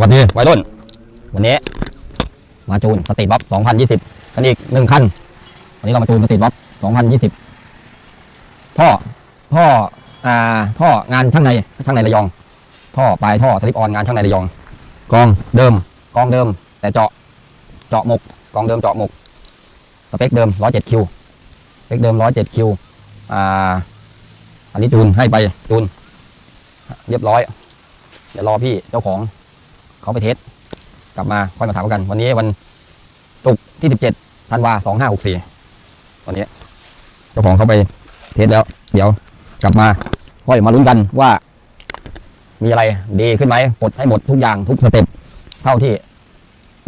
สวัสดีวัยรุ่น วันนี้ มาจูนสตรีทบ๊อบ2020กันอีกหนึ่งคัน วันนี้เรามาจูนสตรีทบ๊อบ2020 ท่อ ท่อ อ่า ท่องานช่างใน ช่างในระยอง ท่อปลายท่อสลิปออนงานช่างในระยอง กองเดิม กองเดิม แต่เจาะ เจาะหมก กองเดิมเจาะหมก สเปคเดิม 107คิวสเปคเดิม 107คิวอ่า อันนี้จูนให้ไปจูน เรียบร้อย เดี๋ยวรอพี่เจ้าของ เขาไปเทสกลับมาค่อยมาถามกัน วันนี้วันศุกร์ที่ 17ธันวา2564วันนี้เจ้าของเขาไปเทสแล้ว เดี๋ยวกลับมาค่อยมาลุ้นกันว่า มีอะไรดีขึ้นไหมกดให้หมดทุกอย่างทุกสเต็ปเท่าที่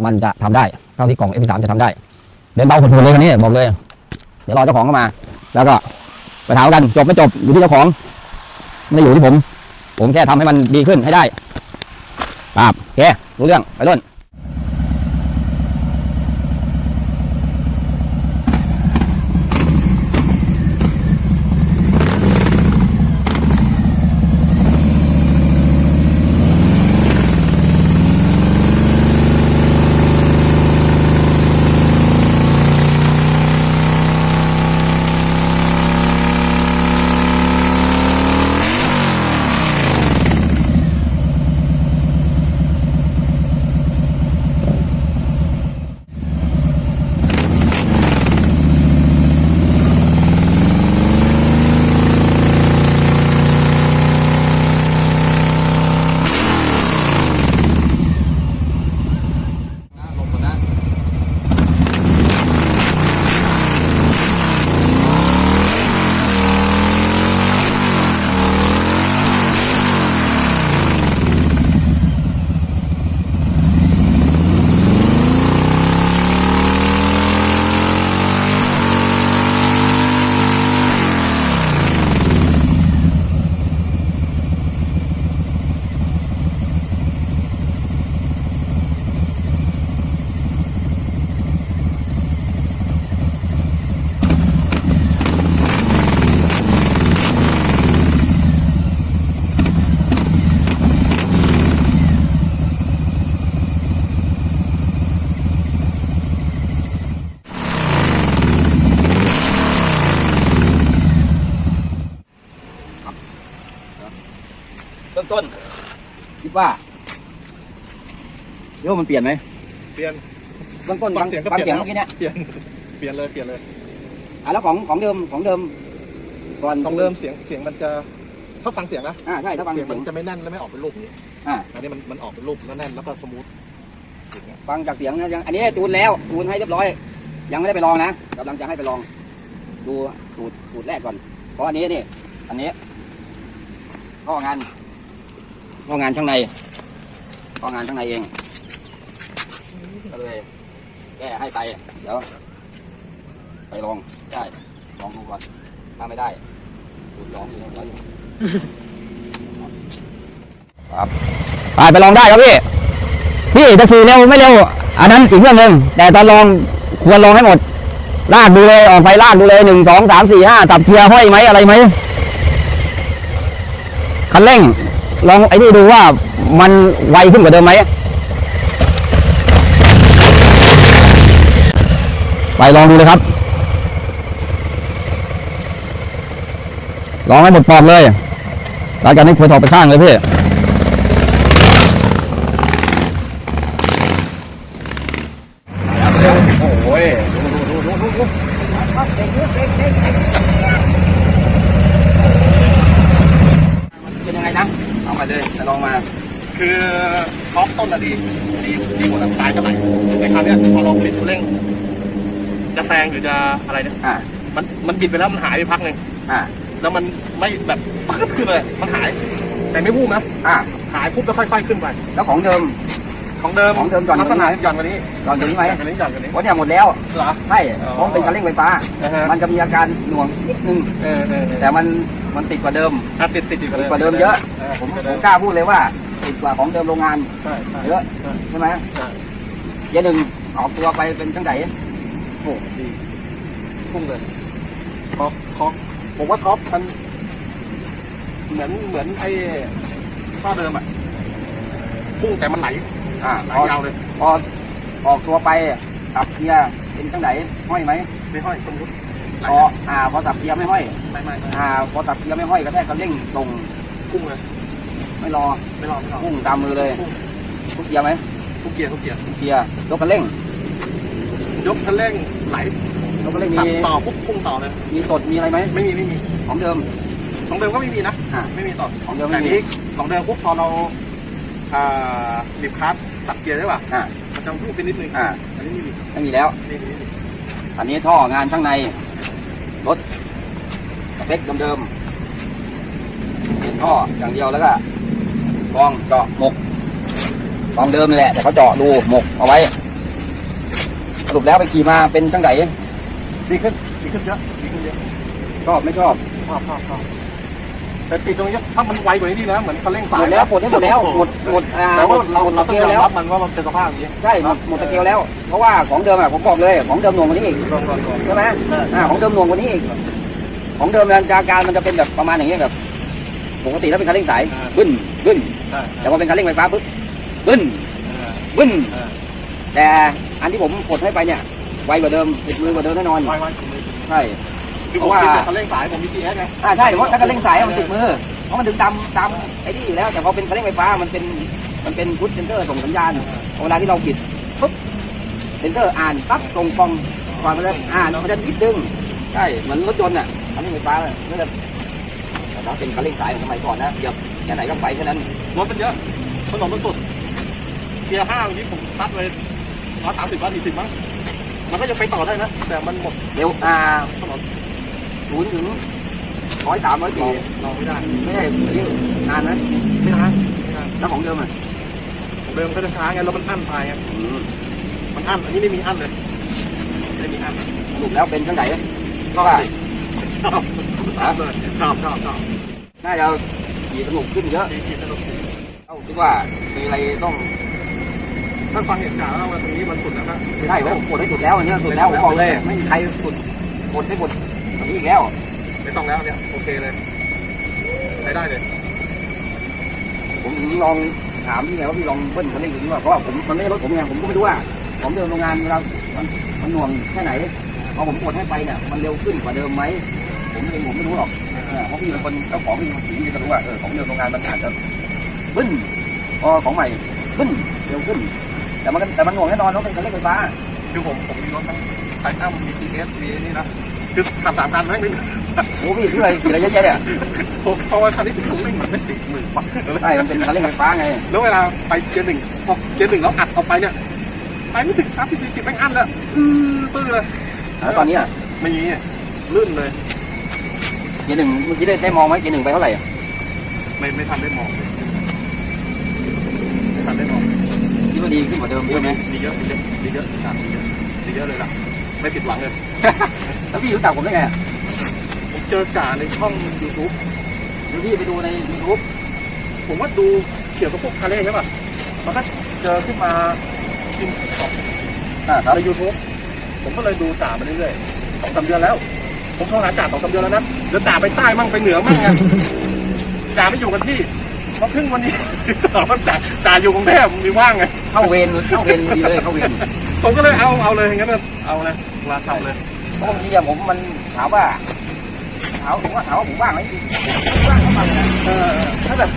มันจะทำได้เท่าที่กล่อง F3 จะทำได้ เดินเบาผลๆเลยคันนี้บอกเลย เดี๋ยวรอเจ้าของเข้ามา แล้วก็ไปถามกันจบไม่จบอยู่ที่เจ้าของ ไม่ได้อยู่ที่ผม ผมแค่ทำให้มันดีขึ้นให้ได้ ปาบโอเครู้เรื่องไปรุ่น ว่าเดี๋ยวมันเปลี่ยนไหมเปลี่ยนเบื้องต้นฟังเสียงก็ฟังเปลี่ยนเสียงแล้ว เมื่อกี้เนี่ยเปลี่ยนเปลี่ยนเลยเปลี่ยนเลยอะแล้วของของเดิมของเดิมก่อนต้องเริ่มเสียงเสียงมันจะถ้าฟังเสียงนะอ่าใช่ถ้าฟังเสียงเสีมัยนง จะไม่แน่นและไม่ออกเป็นรูปอย่างนี้อ่า อันนี้มันมันออกเป็นรูปแล้วแน่นแล้วก็สมูทอย่างเงี้ยฟังจากเสียงนะยังอันนี้จูนแล้วจูนให้เรียบร้อย ยังไม่ได้ไปลองนะกำลังจะให้ไปลอง ดูสูตรสูตรแรกก่อนเพราะอันนี้นี่อันนี้ข้องาน ข้องานช่างในข้องานช่างในเองก็เลยแก้ให้ไปเดี๋ยวไปลองได้ลองดูก่อนถ้าไม่ได้สูตรลองอยู่แล้วอยู่ครับไปไปลองได้ครับพี่พี่จะขี่เร็วไม่เร็ว อันนั้นอีกเรื่องหนึ่งแต่ตอนลองควรลองให้หมดลากดูเลยออกไปลากดูเลยหนึ่งสองสามสี่ห้าตับเกียร์ห้อยไหมอะไรไหมคันเร่ง ลองไอ้นี่ดูว่ามันไวขึ้นกว่าเดิมไหมไปลองดูเลยครับ ลองให้หมดปอบเลยหลังจากนี้ควรถอดไปข้างเลยพี่ โอ้ยดูดูดูดูดูเป็นยังไงนะ เอา มาเลยจะลองมา คือท็อปต้นอะดีดีดีกว่าปลายเท่าไหร่ในคราวเนี้ยพอเราบิดตัวเร่ง จะแซงหรือจะอะไรเนี่ยอ่ามันมันบิดไปแล้วมันหายไปพักหนึ่งอ่าแล้วมันไม่แบบปึ๊บขึ้นเลย มันหาย แต่ไม่พุ่งนะอ่าหายปุ๊บแล้วค่อย ๆ ขึ้นไปแล้วของเดิม ของเดิมของเดิมหย่อนลักษณะกว่านี้ไหมหย่อนกว่านี้ตอนถึงไหมหย่อนกว่านี้หย่อนกว่านี้เพราะเนี่ยหมดแล้วเหรอใช่อ๋อเพราะมันเป็นคันเร่งไฟฟ้านะฮะมันจะมีอาการหน่วงนิดนึงเออเออเออแต่มันมันติดกว่าเดิมอะติดติดติดติดกว่าเดิมเยอะผมติดกว่าผเดิมมกล้าพูดเลยว่าติดกว่าของเดิมโรงงานใช่ใช่เยอะใช่ไหมใช่เดี๋ยวหนึ่งออกตัวไปเป็นจังไหนโอ้ดีพุ่งเลยท็อปท็อปผมว่าท็อปมันเหมือนเหมือนไอ้ท่อเดิมอะพุ่งแต่มันไหล อ่าหพลายอยาวเลย พอออกตัวไปสับเกียร์เป็นจังไหนห้อยไหมไม่ห้อยสมมติพออ่าพอสับเกียร์ไม่ห้อยไม่ไม่ไม่อ่าพอสับเกียร์ไม่ห้อยกระแทกคันเร่งตรงพุ่งเลยไม่รอไม่รอไม่รอพุ่งตามมือเลยพุ่งทุกเกียร์ไหมทุกเกียร์ทุกเกียร์ทุกเกียร์ยกคันเร่ง ยกคันเร่งไหลยกคันเร่งขับมีต่อปุ๊บพุ่งต่อเลยมีสดมีอะไรไหมไม่มีไม่มีของเดิมของเดิมก็ไม่มีนะอ่าไม่มีต่อของเดิมแต่ไม่มีนี้ของเดิมปุ๊บพอเราอ่าดิบคลัส สับเกียร์ใช่ป่ะอ่ามันจะพุ่งไปนิดนึงอ่า อันนี้ไม่มีไม่มีแล้วไม่มีไม่มีอันนี้ท่องานข้างใน รถสเปคเดิมๆเป็นท่ออย่างเดียวแล้วก็กรองเจาะหมกกรองเดิมนั่นแหละ แต่เขาเจาะดูหมกเอาไว้ สรุปแล้วไปขี่มาเป็นจังไดดีขึ้นดีขึ้นเยอะดีขึ้นเยอะชอบไม่ชอบ ชอบชอบชอบ แต่ติดตรงนี้ถ้ามันไวกว่านี้ดีนะเหมือนคันเร่งหสามยดแล้วหมดให้หมดแล้วหมดหมดอ่าแต่หมว่าดเราหมดเราสต้อเกงลยอมแล้วรับมันว่ามันเป็นสภาพอย่างนี้ใช่หมดหมดสเกลแล้ว เพราะว่าของเดิมอะผมบอกเลยของเดิมหน่วงกว่านี้อีกลองลองลองใช่ไหมอ่าของเดิมหน่วงกว่านี้อีกของเดิมเนี่ยอาการมันจะเป็นแบบประมาณอย่างเงี้ยแบบปกติถ้าเป็นคันเร่งสายบึ้นบึ้นใช่แต่พอเป็นคันเร่งไฟฟ้าปุ๊บบึ้นบึ้นแต่อันที่ผมกดให้ไปเนี่ยไวกว่าเดิมติดมือกว่าเดิมแน่นอน ไวไว ใช่ คือผมคิดแต่คันเร่งสายผมมี GS ไงอ่าใช่เพราะถ้าคันเร่งสายอะมันติดมือเพราะมันดึงตามตามไอ้นี่อยู่แล้ว แต่พอเป็นคันเร่งไฟฟ้ามันเป็นมันเป็นพุทเซนเซอร์ส่งสัญญาณเวลาที่เราปิดปุ๊บเซนเซอร์อ่านปั๊บตรงฟองก่อนมันจะอ่านมันจะนิดนึงใช่เหมือนรถยนต์อะคันเร่งไฟฟ้าเลยนั่นแหละแต่ถ้าเป็นคันเร่งสายสมัยก่อนนะเหยียบแค่ไหนก็ไปแค่นั้นรถมันเยอะถนนมันสุดเกียร์ห้าวันนี้ผมตัดเลยร้อยสามสิบร้อยสี่สิบมั้งมันก็ยังไปต่อได้นะ แต่มันหมดเร็วอ่าถนน ศูนย์ถึงร้อยสามร้อยสี่ราไม่ได้ ไม่ได้นานนะไม่ได้ไม่ได้แล้วของเดิมอะเดิมก็จะช้าไงแล้วมันอั้นไปไงมันอั้นอันนี้ไม่มีอั้นเลยไม่มีอั้นสรุปแล้วเป็นจังไหนชอบสิชอบชอบชอบชอบชอบน่าจะขี่สนุกขึ้นเยอะดีดีสนุกเอ้าคิดว่ามีอะไรต้องถ้าฟังเหตุการณ์แล้ววันนี้มันสุดนะครับไม่ได้ผมกดให้สุดแล้วอันนี้สุดแล้วผมบอกเลย ไม่มีใครสุดกดให้หมด แบบนี้อีกแล้ว ไม่ต้องแล้วเนี่ยโอเคเลยใช้ได้เลย ผมถึงลองถามพี่ไงว่าพี่ลองเบิ้ลคันเร่งดูดีกว่าเพราะว่าผมมันไม่ใช่รถผมไงผมก็ไม่รู้ว่าผมเดินโรงงานเวลามันมันหน่วงแค่ไหนพอผมกดให้ไปเนี่ยมันเร็วขึ้นกว่าเดิมไหมผมเองผมไม่รู้หรอกเออเพราะพี่เป็นคนเจ้าของพี่เป็นคนขี่พี่จะรู้ว่าเออของเดิมโรงงานมันอาจจะบึ้นพอของใหม่บึ้นเร็วขึ้น แต่มันก็แต่มันหน่วงแน่นอนเพราะเป็นคันเร่งไฟฟ้า คือผมผมมีรถทั้งไททัมมี GS มีนี่นะ คือขับสามคันแม่งไม่โอ้พี่ชื่ออะไรกี่อะไรเยอะแยะเนี่ยผมเพราะว่าคันนี้ถึงไม่เหมือนไม่ติดมือปักใช่มันเป็นคันเร่งไฟฟ้าไง แล้วเวลาไปเกียร์หนึ่งพอเกียร์หนึ่งแล้วอัดออกไปเนี่ยไปไม่ถึงครับที่สี่สิบแม่งอั้นแล้วอื้อตื้อเลยแล้วตอนนี้อะไม่มีลื่นเลยเกียร์หนึ่งเมื่อกี้ได้ได้มองไหมเกียร์หนึ่งไปเท่าไหร่อะไม่ไม่ทันได้มองเลยไม่ทันได้มองคิดว่าดีขึ้นกว่าเดิมเยอะไหมดีเยอะดีเยอะดีเยอะครับดีเยอะดีเยอะเลยล่ะไม่ผิดหวังเลย แล้วพี่รู้จักผมได้ไงอะผมเจอจ่าในช่อง YouTube เดี๋ยวพี่ไปดูในยูทูบผมว่าดูเกี่ยวกับพวกคาเร่ใช่ป่ะมันก็เจอขึ้นมาทิมสองอ่าครับใน YouTube ผมก็เลยดูจ่ามาเรื่อยๆสองสามเดือนแล้ว ผมโทรหาจ่าสองสามเดือนแล้วนะเดี๋ยวจ่าไปใต้มั่งไปเหนือมั่งไงจ่าไม่อยู่กันที่พอครึ่งวันนี้ตอบว่าจ่าจ่าอยู่กรุงเทพมีว่างไงเข้าเวรเข้าเวรดีเลยเข้าเวรผมก็เลยเอาเอาเลยงั้นนะเอาเลยลาทำเลยเพราะ บางทีอะผมมันถามว่าถามผมว่าถามว่าผมว่างไหมผมว่างเข้ามาเลยนะเออถ้าแบบ